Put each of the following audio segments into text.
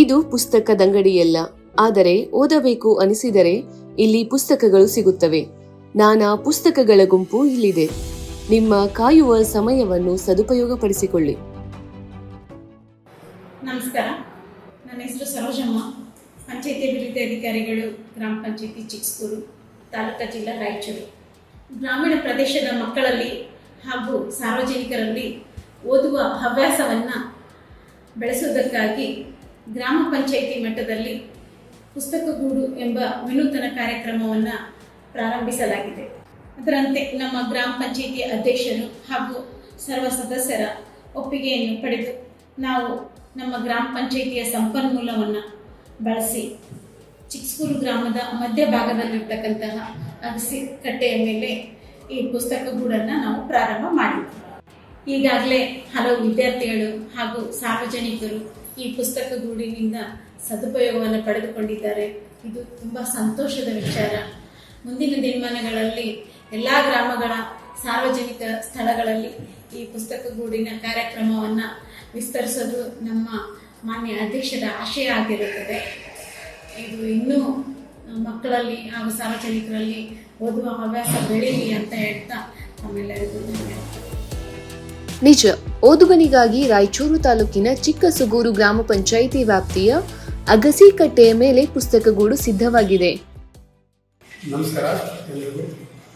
ಇದು ಪುಸ್ತಕದಂಗಡಿಯಲ್ಲ ಆದರೆ ಓದಬೇಕು ಅನಿಸಿದರೆ ಇಲ್ಲಿ ಪುಸ್ತಕಗಳು ಸಿಗುತ್ತವೆ. ನಾನಾ ಪುಸ್ತಕಗಳ ಗುಂಪು ಇಲ್ಲಿದೆ. ನಿಮ್ಮ ಕಾಯುವ ಸಮಯವನ್ನು ಸದುಪಯೋಗಪಡಿಸಿಕೊಳ್ಳಿ. ನಮಸ್ಕಾರ. ನನ್ನ ಹೆಸರು ಸರೋಜಮ್ಮ. ಪಂಚಾಯತಿ ಅಭಿವೃದ್ಧಿ ಅಧಿಕಾರಿಗಳು ಗ್ರಾಮ ಪಂಚಾಯತಿ ಚಿಕ್ಕಸ್ಕೂರು ತಾಲೂಕಾ ಜಿಲ್ಲಾ ರಾಯಚೂರು. ಗ್ರಾಮೀಣ ಪ್ರದೇಶದ ಮಕ್ಕಳಲ್ಲಿ ಹಾಗೂ ಸಾರ್ವಜನಿಕರಲ್ಲಿ ಓದುವ ಹವ್ಯಾಸವನ್ನು ಬೆಳೆಸುವುದಕ್ಕಾಗಿ ಗ್ರಾಮ ಪಂಚಾಯಿತಿ ಮಟ್ಟದಲ್ಲಿ ಪುಸ್ತಕಗೂಡು ಎಂಬ ವಿನೂತನ ಕಾರ್ಯಕ್ರಮವನ್ನು ಪ್ರಾರಂಭಿಸಲಾಗಿದೆ. ಅದರಂತೆ ನಮ್ಮ ಗ್ರಾಮ ಪಂಚಾಯಿತಿ ಅಧ್ಯಕ್ಷರು ಹಾಗೂ ಸರ್ವ ಸದಸ್ಯರ ಒಪ್ಪಿಗೆಯನ್ನು ಪಡೆದು ನಾವು ನಮ್ಮ ಗ್ರಾಮ ಪಂಚಾಯಿತಿಯ ಸಂಪನ್ಮೂಲವನ್ನು ಬಳಸಿ ಚಿಕ್ಕಸ್ಕೂರು ಗ್ರಾಮದ ಮಧ್ಯಭಾಗದಲ್ಲಿರ್ತಕ್ಕಂತಹ ಅಗಸಿ ಕಟ್ಟೆಯ ಮೇಲೆ ಈ ಪುಸ್ತಕ ಗೂಡನ್ನು ನಾವು ಪ್ರಾರಂಭ ಮಾಡಿದ್ವಿ. ಈಗಾಗಲೇ ಹಲವು ವಿದ್ಯಾರ್ಥಿಗಳು ಹಾಗೂ ಸಾರ್ವಜನಿಕರು ಈ ಪುಸ್ತಕ ಗೂಡಿನಿಂದ ಸದುಪಯೋಗವನ್ನು ಪಡೆದುಕೊಂಡಿದ್ದಾರೆ. ಇದು ತುಂಬ ಸಂತೋಷದ ವಿಚಾರ. ಮುಂದಿನ ದಿನಮಾನಗಳಲ್ಲಿ ಎಲ್ಲ ಗ್ರಾಮಗಳ ಸಾರ್ವಜನಿಕ ಸ್ಥಳಗಳಲ್ಲಿ ಈ ಪುಸ್ತಕ ಗೂಡಿನ ಕಾರ್ಯಕ್ರಮವನ್ನು ವಿಸ್ತರಿಸೋದು ನಮ್ಮ ಮಾನ್ಯ ಅಧ್ಯಕ್ಷರ ಆಶಯ ಆಗಿರುತ್ತದೆ. ಇದು ಇನ್ನೂ ಮಕ್ಕಳಲ್ಲಿ ಹಾಗೂ ಸಾರ್ವಜನಿಕರಲ್ಲಿ ಓದುವ ಹವ್ಯಾಸ ಬೆಳೀಲಿ ಅಂತ ಹೇಳ್ತಾ ಆಮೇಲೆ ನಿಜ. ಓದುಗನಿಗಾಗಿ ರಾಯಚೂರು ತಾಲೂಕಿನ ಚಿಕ್ಕಸುಗೂರು ಗ್ರಾಮ ಪಂಚಾಯಿತಿ ವ್ಯಾಪ್ತಿಯ ಅಗಸಿ ಕಟ್ಟೆಯ ಮೇಲೆ ಪುಸ್ತಕಗೂಡು ಸಿದ್ಧವಾಗಿದೆ. ನಮಸ್ಕಾರ ಎಲ್ಲರಿಗೂ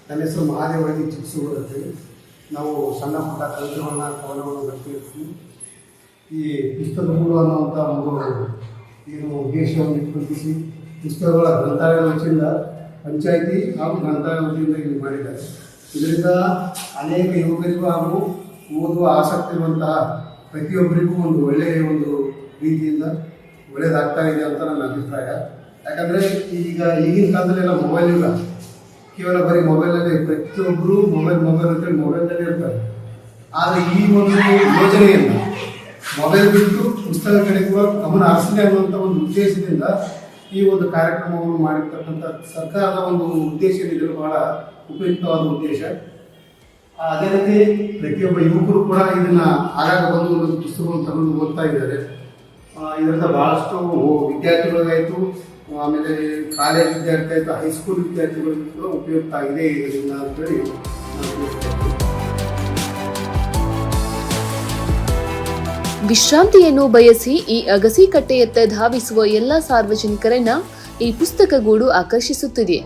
ನನ್ನ ಹೆಸರು ಮಹಾದೇವಳ್ಳಿ ಚಿಕ್ಕಸೂರು ಅಂತೇಳಿ. ನಾವು ಸಣ್ಣ ಪುಟ್ಟ ಕವಿತೆಗಳನ್ನ ಕವನವನ್ನು ಬರ್ತಿರ್ತೀವಿ. ಈ ಪುಸ್ತಕಗಳು ಅನ್ನುವಂಥ ಒಂದು ಏನು ಉದ್ದೇಶವನ್ನು ಇಟ್ಕೊಂಡಿಸಿ ಪುಸ್ತಕಗಳ ಗ್ರಂಥಾಲಯ ವತಿಯಿಂದ ಪಂಚಾಯಿತಿ ಹಾಗೂ ಗ್ರಂಥಾಲಯ ವತಿಯಿಂದ ಇಲ್ಲಿ ಮಾಡಿದ್ದಾರೆ. ಇದರಿಂದ ಅನೇಕ ಯುವಕರಿಗೂ ಹಾಗೂ ಓದುವ ಆಸಕ್ತಿ ಇರುವಂತಹ ಪ್ರತಿಯೊಬ್ಬರಿಗೂ ಒಂದು ಒಳ್ಳೆಯ ಒಂದು ರೀತಿಯಿಂದ ಒಳ್ಳೇದಾಗ್ತಾ ಇದೆ ಅಂತ ನನ್ನ ಅಭಿಪ್ರಾಯ. ಯಾಕಂದರೆ ಈಗ ಈಗಿನ ಕಾಲದಲ್ಲೆಲ್ಲ ಮೊಬೈಲ್ ಯುಗ ಕೇವಲ ಬರೀ ಮೊಬೈಲಲ್ಲಿ ಪ್ರತಿಯೊಬ್ಬರೂ ಮೊಬೈಲ್ ಮೊಬೈಲ್ ಅಂತೇಳಿ ಮೊಬೈಲಲ್ಲೇ ಇರ್ತಾರೆ. ಆದರೆ ಈ ಒಂದು ಯೋಜನೆಯನ್ನು ಮೊಬೈಲ್ ಬಿಟ್ಟು ಪುಸ್ತಕ ಕಡೆಗೂ ಗಮನ ಹರಿಸಲಿ ಅನ್ನುವಂಥ ಒಂದು ಉದ್ದೇಶದಿಂದ ಈ ಒಂದು ಕಾರ್ಯಕ್ರಮವನ್ನು ಮಾಡಿರ್ತಕ್ಕಂಥ ಸರ್ಕಾರದ ಒಂದು ಉದ್ದೇಶ ಇದು ಬಹಳ ಉಪಯುಕ್ತವಾದ ಉದ್ದೇಶ. ಅದೇ ರೀತಿ ಪ್ರತಿಯೊಬ್ಬ ಯುವಕರು ಕೂಡ ಇದನ್ನ ಆಗಾಗ ಬಂದು ಒಂದೊಂದು ಪುಸ್ತಕವನ್ನು ತಗೊಂಡು ಓದ್ತಾ ಇದ್ದಾರೆ. ಇದರಿಂದ ಬಹಳಷ್ಟು ವಿದ್ಯಾರ್ಥಿಗಳಿಗಾಯಿತು, ಆಮೇಲೆ ಕಾಲೇಜ್ ವಿದ್ಯಾರ್ಥಿ ಆಯಿತು ಹೈಸ್ಕೂಲ್ ವಿದ್ಯಾರ್ಥಿಗಳಿಗೂ ಕೂಡ ಉಪಯುಕ್ತ ಆಗಿದೆ ಇದರಿಂದ ಅಂತೇಳಿ ನಾನು ವಿಶ್ರಾಂತಿಯನ್ನು ಬಯಸಿ ಈ ಅಗಸಿ ಕಟ್ಟೆಯತ್ತ ಧಾವಿಸುವ ಎಲ್ಲ ಸಾರ್ವಜನಿಕರನ್ನ ಈ ಪುಸ್ತಕಗೂಡು ಆಕರ್ಷಿಸುತ್ತಿದೆ.